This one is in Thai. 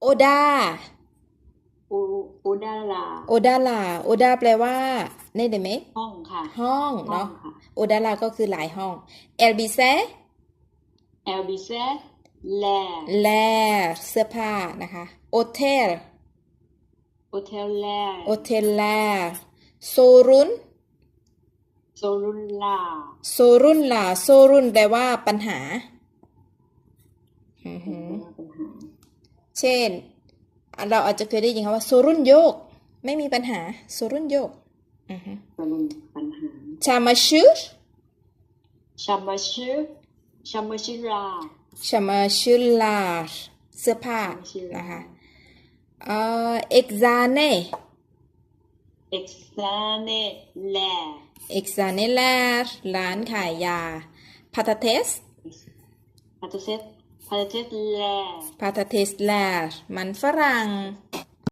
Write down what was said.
โอดาอูอูดาลาโอดาลา โอดาแปลว่านี่ได้ไหมห้องค่ะ ห้องห้อเนาะงค่ะ โอดาลาก็คือหลายห้อง เอลบิเซเอลบิเซแลแลเสื้อผ้านะคะ โอเทล โอเทลแลโอเทลแลโซรุน โซลุนลาโซรุนล่ะ โซรุนแปลว่าปัญหา อือหือ ปัญหา เช่น เราอาจจะเคยได้ยินคำว่าโซรุนโยก ไม่มีปัญหาโซรุนโยกอือหือโซลุนปัญหาชามาชือชัมมาชิชัมมาชิราชามาชือลาเสื้อผ้าชื่อนะคะเอ่อเอ็กซาเน่เอ็กซาเนแลเอ็กซาเน่ลาร้านขายยาพาตาเทสพาตเซต พาตเทสแลพาเทสลามันฝรั่ง